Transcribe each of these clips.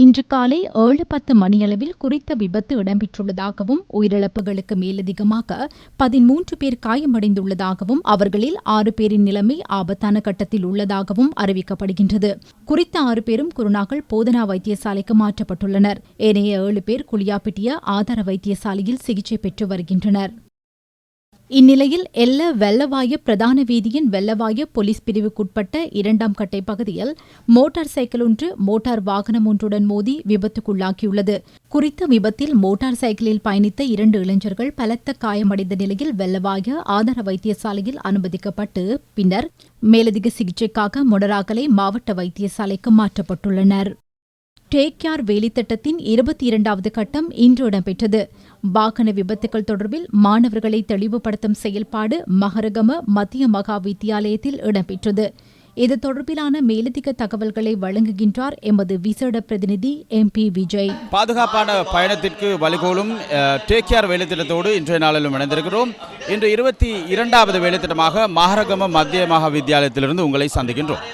இன்று காலை ஏழு பத்து மணியளவில் குறித்த விபத்து இடம்பெற்றுள்ளதாகவும் உயிரிழப்புகளுக்கு மேலதிகமாக பதிமூன்று பேர் காயமடைந்துள்ளதாகவும் அவர்களில் ஆறு பேரின் நிலைமை ஆபத்தான கட்டத்தில் உள்ளதாகவும் அறிவிக்கப்படுகின்றது. குறித்த ஆறு பேரும் குருநாகல் போதனா வைத்தியசாலைக்கு மாற்றப்பட்டுள்ளனர். ஏனைய ஏழு பேர் குளியாப்பிட்டிய ஆதார வைத்தியசாலையில் சிகிச்சை பெற்று வருகின்றனர். இந்நிலையில் எல்ல வெள்ளவாய பிரதான வீதியின் வெள்ளவாய போலீஸ் பிரிவுக்குட்பட்ட இரண்டாம் கட்டை பகுதியில் மோட்டார் சைக்கிள் ஒன்று மோட்டார் வாகனம் ஒன்றுடன் மோதி விபத்துக்குள்ளாக்கியுள்ளது குறித்த விபத்தில் மோட்டார் சைக்கிளில் பயணித்த இரண்டு இளைஞர்கள் பலத்த காயமடைந்த நிலையில் வெள்ளவாய ஆதார வைத்தியசாலையில் அனுமதிக்கப்பட்டு பின்னர் மேலதிக சிகிச்சைக்காக மொடராகலை மாவட்ட வைத்தியசாலைக்கு மாற்றப்பட்டுள்ளனர். டேக் கேர் வேலைத்திட்டத்தின் இருபத்தி இரண்டாவது கட்டம் இன்று இடம்பெற்றது. வாகன விபத்துகள் தொடர்பில் மாணவர்களை தெளிவுபடுத்தும் செயல்பாடு மகரகம மத்திய மகா வித்தியாலயத்தில் இடம்பெற்றது. இது தொடர்பிலான மேலதிக தகவல்களை வழங்குகின்றார் எமது விசேட பிரதிநிதி எம் பி விஜய். பாதுகாப்பான பயணத்திற்கு வழிகோலும் டேக் கேர் வேலைத்திட்டத்தோடு இன்றைய நாளிலும் இணைந்திருக்கிறோம். இன்று இருபத்தி இரண்டாவது வேலைத்திட்டமாக மகரகம மத்திய மகா வித்தியாலயத்திலிருந்து உங்களை சந்திக்கின்றோம்.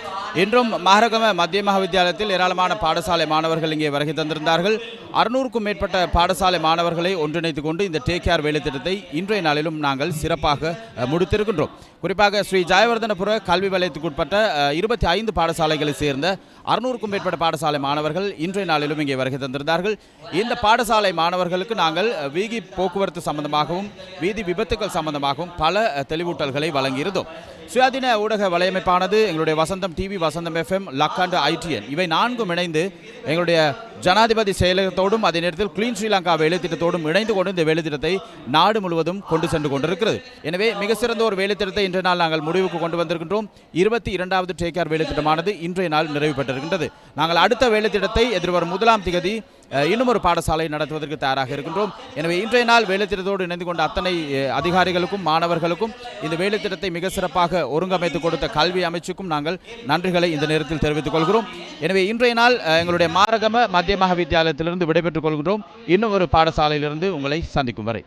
இன்றும் மகரகம மத்திய மகாவித்தியாலயத்தில் ஏராளமான பாடசாலை மாணவர்கள் இங்கே வருகை தந்திருந்தார்கள். அறுநூறுக்கும் மேற்பட்ட பாடசாலை மாணவர்களை ஒன்றிணைத்துக் கொண்டு இந்த டேக் கேர் வேலைத்திட்டத்தை இன்றைய நாளிலும் நாங்கள் சிறப்பாக முடித்திருக்கின்றோம். குறிப்பாக ஸ்ரீ ஜெயவர்தனபுர கல்வி வலயத்துக்குட்பட்ட இருபத்தி ஐந்து பாடசாலைகளை சேர்ந்த அறுநூறுக்கும் மேற்பட்ட பாடசாலை மாணவர்கள் இன்றைய நாளிலும் இங்கே வருகை தந்திருந்தார்கள். இந்த பாடசாலை மாணவர்களுக்கு நாங்கள் வீதி போக்குவரத்து சம்பந்தமாகவும் வீதி விபத்துக்கள் சம்பந்தமாகவும் பல தெளிவூட்டல்களை வழங்கியிருந்தோம். சுயாதீன ஊடக வலையமைப்பானது எங்களுடைய Vasantham TV Vasantham FM லக்காண்டு ITN. இவை நான்கும் இணைந்து எங்களுடைய ஜனாதிபதி செயலகத்தோடும் அதே நேரத்தில் கிளீன் ஸ்ரீலங்கா வேலைத்திட்டத்தோடும் இணைந்து கொண்டு இந்த வேலைத்திட்டத்தை நாடு முழுவதும் கொண்டு சென்று கொண்டிருக்கிறது. எனவே மிக சிறந்த ஒரு வேலைத்திட்டத்தை இன்றைய நாள் நாங்கள் முடிவுக்கு கொண்டு வந்திருக்கின்றோம். இருபத்தி இரண்டாவது டேக்கார் வேலைத்திட்டமானது இன்றைய நாள் நிறைவு பெற்றிருக்கின்றது. நாங்கள் அடுத்த வேலைத்திட்டத்தை எதிர்வரும் முதலாம் திகதி இன்னும் ஒரு பாடசாலை நடத்துவதற்கு தயாராக இருக்கின்றோம். எனவே இன்றைய நாள் வேலைத்திட்டத்தோடு இணைந்து கொண்ட அத்தனை அதிகாரிகளுக்கும் மாணவர்களுக்கும் இந்த வேலைத்திட்டத்தை மிக சிறப்பாக ஒருங்கமைத்து கொடுத்த கல்வி அமைச்சுக்கும் நாங்கள் நன்றிகளை இந்த நேரத்தில் தெரிவித்துக் கொள்கிறோம். எனவே இன்றைய நாள் எங்களுடைய மாரகம மத்திய மகாவித்தியாலயத்திலிருந்து விடைபெற்றுக் கொள்கிறோம் இன்னும் ஒரு பாடசாலையிலிருந்து உங்களை சந்திக்கும் வரை.